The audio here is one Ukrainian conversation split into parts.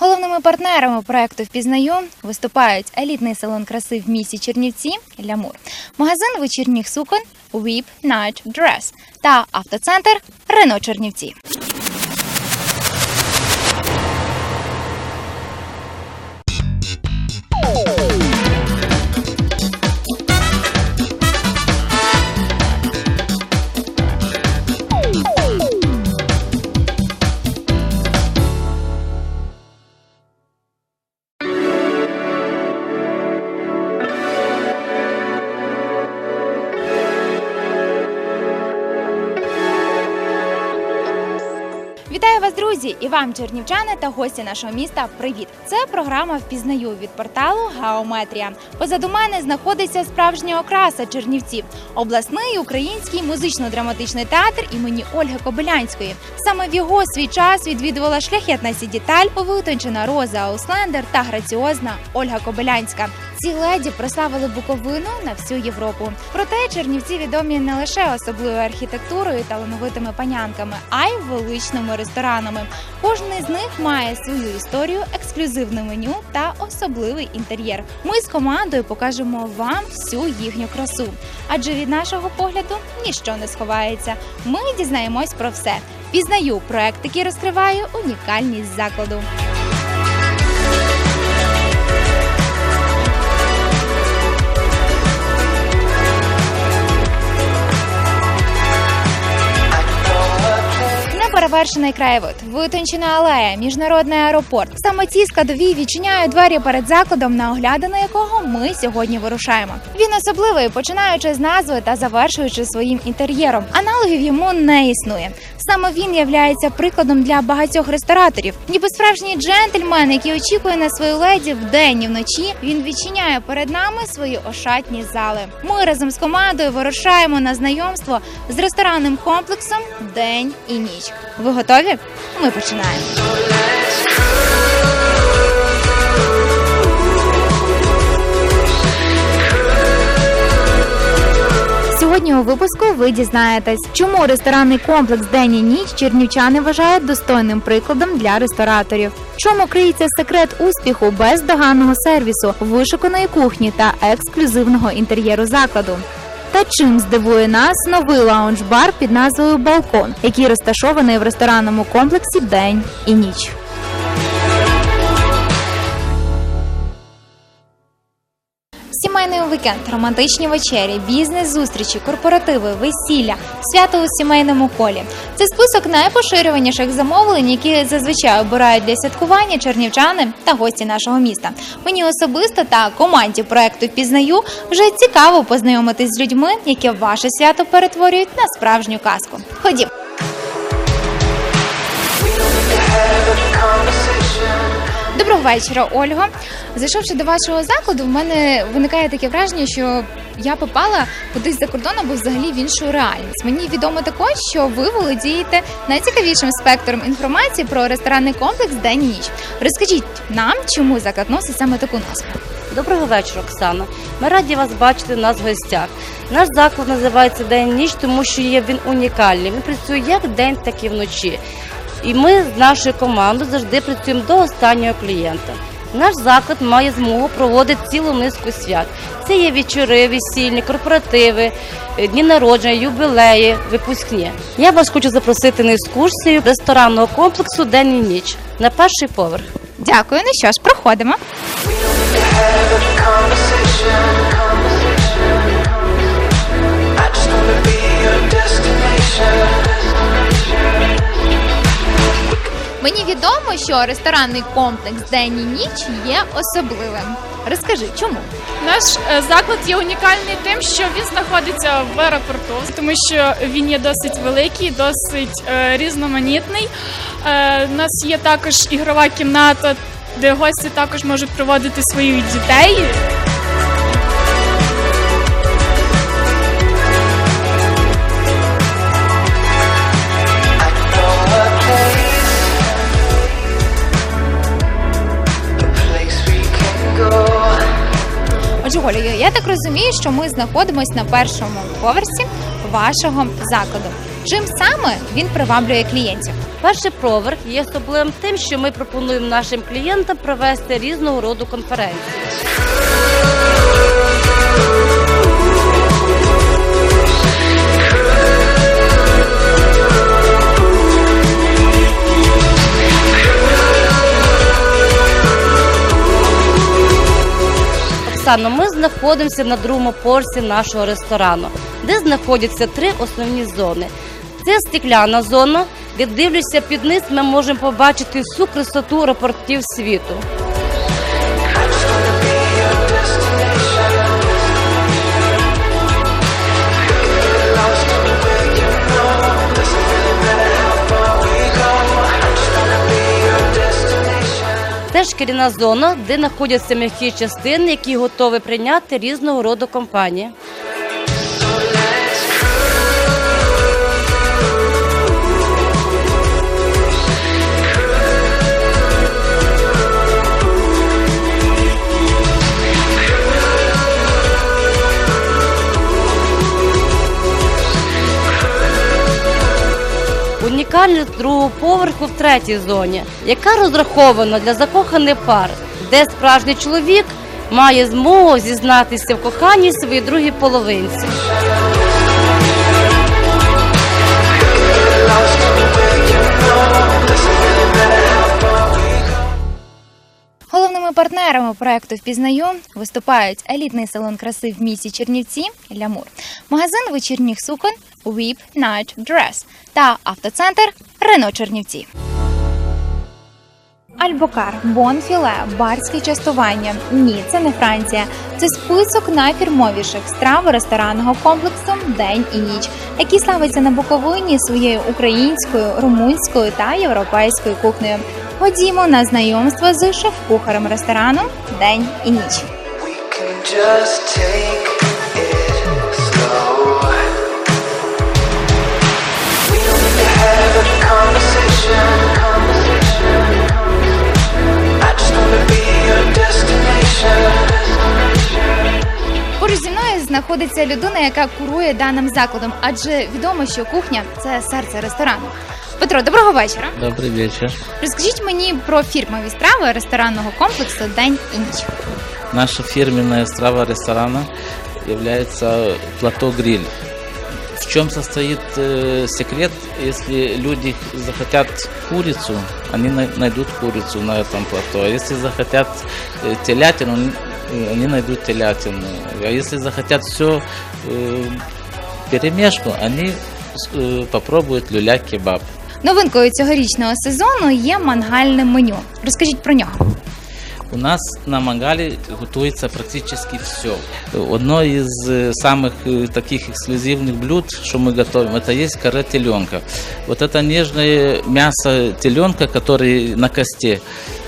Головними партнерами проекту Впізнаю виступають елітний салон краси в місті Чернівці Лямур, магазин вечірніх сукон Weep Night Dress та автоцентр Рено Чернівці. І вам, чернівчани та гості нашого міста. Привіт! Це програма Впізнаю від порталу Геометрія. Позаду мене знаходиться справжня окраса Чернівців, обласний український музично-драматичний театр імені Ольги Кобилянської. Саме в його свій час відвідувала шляхетна сідіталь, витончена Роза Ауслендер та граціозна Ольга Кобилянська. Ці леді прославили Буковину на всю Європу. Проте Чернівці відомі не лише особливою архітектурою і талановитими панянками, а й величними ресторанами. Кожний з них має свою історію, ексклюзивне меню та особливий інтер'єр. Ми з командою покажемо вам всю їхню красу. Адже від нашого погляду ніщо не сховається. Ми дізнаємось про все. Пізнаю проект, який розкриває унікальність закладу. Неперевершений краєвид, витончена алея, міжнародний аеропорт. Саме ці складові відчиняють двері перед закладом, на оглядини якого ми сьогодні вирушаємо. Він особливий, починаючи з назви та завершуючи своїм інтер'єром. Аналогів йому не існує. Саме він являється прикладом для багатьох рестораторів. Ніби справжній джентльмен, який очікує на свою леді вдень і вночі. Він відчиняє перед нами свої ошатні зали. Ми разом з командою вирушаємо на знайомство з ресторанним комплексом День і ніч. Ви готові? Ми починаємо. Сьогодні у випуску ви дізнаєтесь, чому ресторанний комплекс День і ніч чернівчани вважають достойним прикладом для рестораторів. Чому криється секрет успіху бездоганного сервісу, вишуканої кухні та ексклюзивного інтер'єру закладу? Та чим здивує нас новий лаунж-бар під назвою Балкон, який розташований в ресторанному комплексі День і ніч. Сімейний вікенд, романтичні вечері, бізнес-зустрічі, корпоративи, весілля, свято у сімейному колі. Це список найпоширюваніших замовлень, які зазвичай обирають для святкування чернівчани та гості нашого міста. Мені особисто та команді проекту Пізнаю вже цікаво познайомитись з людьми, які ваше свято перетворюють на справжню казку. Ходім. Доброго вечора, Ольго. Зайшовши до вашого закладу, в мене виникає таке враження, що я попала кудись за кордон або взагалі в іншу реальність. Мені відомо також, що ви володієте найцікавішим спектром інформації про ресторанний комплекс День і ніч. Розкажіть нам, чому заклад носить саме таку назву. Доброго вечора, Оксана. Ми раді вас бачити нас в гостях. Наш заклад називається День ніч, тому що є він унікальний. Він працює як день, так і вночі. І ми з нашою командою завжди працюємо до останнього клієнта. Наш заклад має змогу проводити цілу низку свят. Це є вечори, весільні, корпоративи, е, дні народження, юбілеї, випускні. Я вас хочу запросити на екскурсію ресторанного комплексу День і ніч на перший поверх. Дякую. Ну що ж, проходимо. I just wanna be your destination. Мені відомо, що ресторанний комплекс День і ніч є особливим. Розкажи, чому? Наш е, заклад є унікальний тим, що він знаходиться в аеропорту, тому що він є досить великий, досить е, різноманітний. Е, у нас є також ігрова кімната, де гості також можуть проводити своїх дітей. Оля, я так розумію, що ми знаходимося на першому поверсі вашого закладу. Чим саме він приваблює клієнтів? Перший поверх є особливим тим, що ми пропонуємо нашим клієнтам провести різного роду конференції. Оксано, ми знаходимося на другому порці нашого ресторану, де знаходяться три основні зони. Це стекляна зона, де дивлюся під низ, ми можемо побачити всю красоту аеропортів світу. Шкіряна зона, де знаходяться м'які частини, які готові прийняти різного роду компанії. Унікальність другого поверху в третій зоні, яка розрахована для закоханих пар, де справжній чоловік має змогу зізнатися в коханні своїй другій половинці. Партнерами проекту Впізнаю виступають елітний салон краси в місті Чернівці Лямур, магазин вечірніх сукон Whip Night Dress та автоцентр Рено Чернівці. Альбокар, Бонфіле, барські частування. Ні, це не Франція. Це список найфірмовіших страв ресторанного комплексу День і ніч, який славиться на Буковині своєю українською, румунською та європейською кухнею. Ходімо на знайомство з шеф-кухарем ресторану День і ніч. Поруч зі мною знаходиться людина, яка курує даним закладом, адже відомо, що кухня це серце ресторану. Петро, доброго вечора. Добрый вечер. Розкажіть мені про фірмові страви ресторанного комплексу День і ніч. Наша фирменная страва ресторана является плато гриль. В чем состоит э, секрет? Если люди захотят курицу, они най- найдут курицу на этом плато. А если захотят э, телятину, они- э, они найдут телятину. А если захотят все перемешку, они э, попробуют люля-кебаб. Новинкою цьогорічного сезону є мангальне меню. Розкажіть про нього. У нас на мангале готуется практически все. Одно из э, самых э, таких эксклюзивных блюд, что мы готовим, это есть каре теленка. Вот это нежное мясо теленка, который на косте,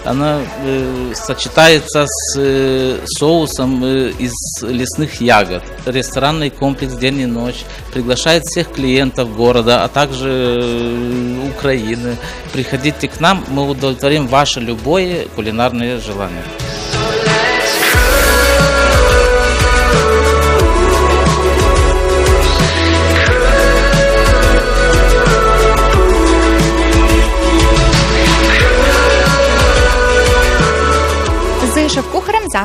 Оно э, сочетается с э, соусом э, из лесных ягод. Ресторанный комплекс «День и ночь» приглашает всех клиентов города, а также э, Украины. Приходите к нам, мы удовлетворим ваше любое кулинарное желание.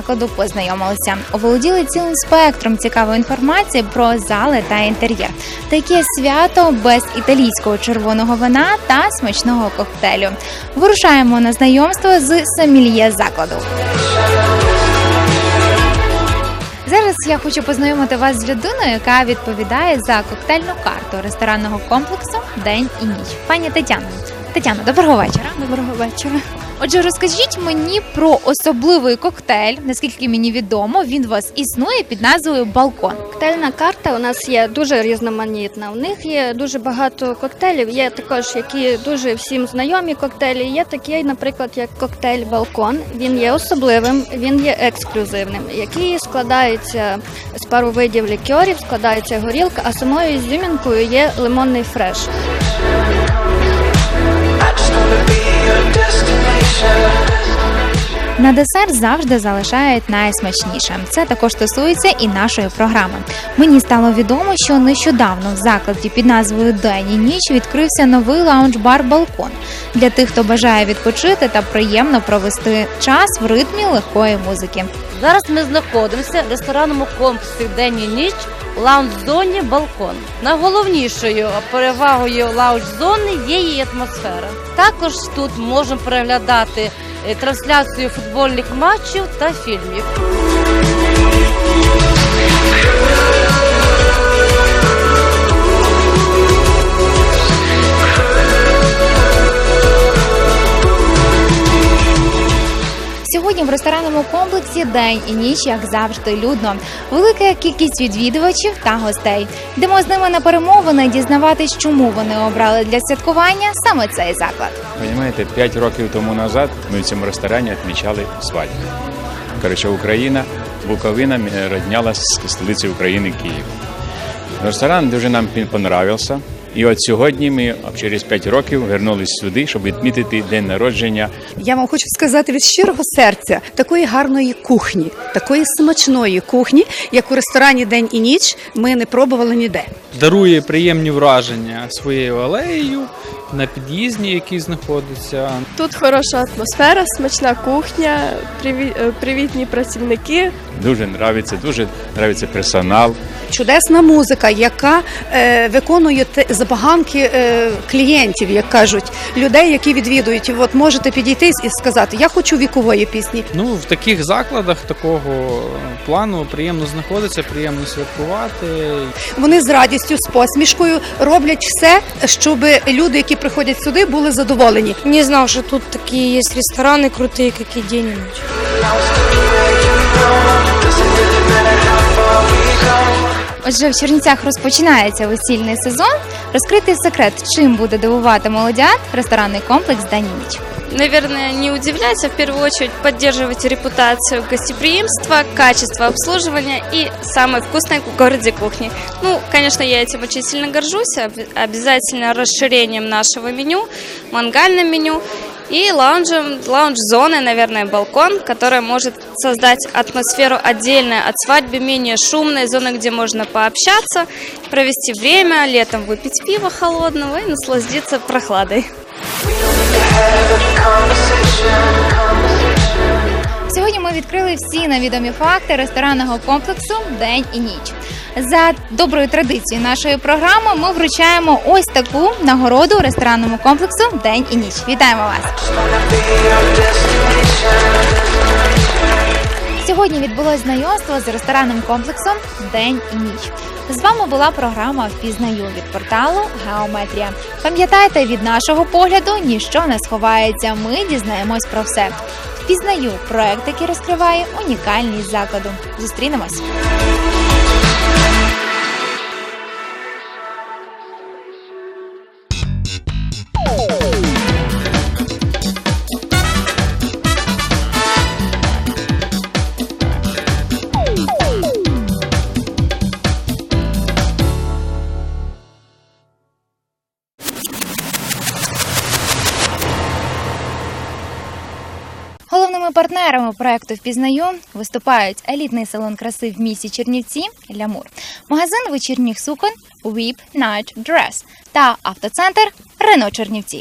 Закладу познайомилися. Оволоділи цілим спектром цікавої інформації про зали та інтер'єр. Таке свято без італійського червоного вина та смачного коктейлю. Вирушаємо на знайомство з сомельє закладу. Зараз я хочу познайомити вас з людиною, яка відповідає за коктейльну карту ресторанного комплексу День і ніч. Пані Тетяна. Тетяна, доброго вечора. Доброго вечора. Отже, розкажіть мені про особливий коктейль. Наскільки мені відомо, він у вас існує під назвою Балкон. Коктейльна карта у нас є дуже різноманітна. У них є дуже багато коктейлів. Є також які дуже всім знайомі коктейлі. Є такі, наприклад, як коктейль Балкон. Він є особливим, він є ексклюзивним, який складається з пару видів лікьорів, складається горілка, а самою ізюмінкою є лимонний фреш. I just wanna be. На десерт завжди залишають найсмачніше. Це також стосується і нашої програми. Мені стало відомо, що нещодавно в закладі під назвою День і ніч відкрився новий лаунж-бар Балкон для тих, хто бажає відпочити та приємно провести час в ритмі легкої музики. Зараз ми знаходимося в ресторанному комплексі День і ніч лаунж-зоні Балкон. Найголовнішою перевагою лаунж-зони є її атмосфера. Також тут можемо переглядати е, трансляцію футбольних матчів та фільмів. Сьогодні в ресторанному комплексі день і ніч, як завжди, людно. Велика кількість відвідувачів та гостей. Йдемо з ними на перемовини, дізнаватись, чому вони обрали для святкування саме цей заклад. Понимаєте, 5 років тому назад ми в цьому ресторані відмічали свадьбу. Коротше, Україна, Буковина роднялась з столиці України Київ. Ресторан дуже нам понравився. І от сьогодні ми через 5 років вернулись сюди, щоб відмітити день народження Я вам хочу сказати від щирого серця такої гарної кухні, такої смачної кухні, як у ресторані День і ніч, ми не пробували ніде. дарує приємні враження своєю алеєю на під'їзді, який знаходиться. Тут хороша атмосфера, смачна кухня, е, привітні працівники. Дуже нравиться, дуже нравиться персонал. Чудесна музика, яка е, виконує забаганки е, клієнтів, як кажуть, людей, які відвідують. І От можете підійти і сказати, я хочу вікової пісні. Ну, в таких закладах такого плану приємно знаходиться, приємно святкувати. Вони з радістю, з посмішкою роблять все, щоб люди, які приходять сюди, були задоволені. Не знал, что тут такие есть рестораны крутые, как и день ночь. Отже, в Чернівцях розпочинається весільний сезон. Розкритий секрет, чим буде дивувати молодят ресторанний комплекс День і ніч. Наверное, не удивляйся, в первую очередь поддерживайте репутацию гостеприимства, качество обслуживания и самой вкусной в городе кухни. Ну, конечно, я этим очень сильно горжусь, обязательно расширением нашего меню, мангальным меню и лаунжем, лаунж-зоной, наверное, балкон, которая может создать атмосферу отдельной от свадьбы, менее шумной, зоны, где можно пообщаться, провести время, летом выпить пиво холодного и насладиться прохладой. Сьогодні ми відкрили всі невідомі факти ресторанного комплексу День і ніч. За доброю традицією нашої програми ми вручаємо ось таку нагороду ресторанному комплексу День і ніч. Вітаємо вас! Сьогодні відбулось знайомство з ресторанним комплексом День і ніч. З вами була програма Впізнаю від порталу Геометрія. Пам'ятайте, від нашого погляду ніщо не сховається. Ми дізнаємось про все. Впізнаю проект, який розкриває унікальність закладу. Зустрінемось. Головними партнерами проекту Впізнаю виступають елітний салон краси в місті Чернівці Лямур, магазин вечірніх сукон Weep Night Dress та автоцентр Рено Чернівці.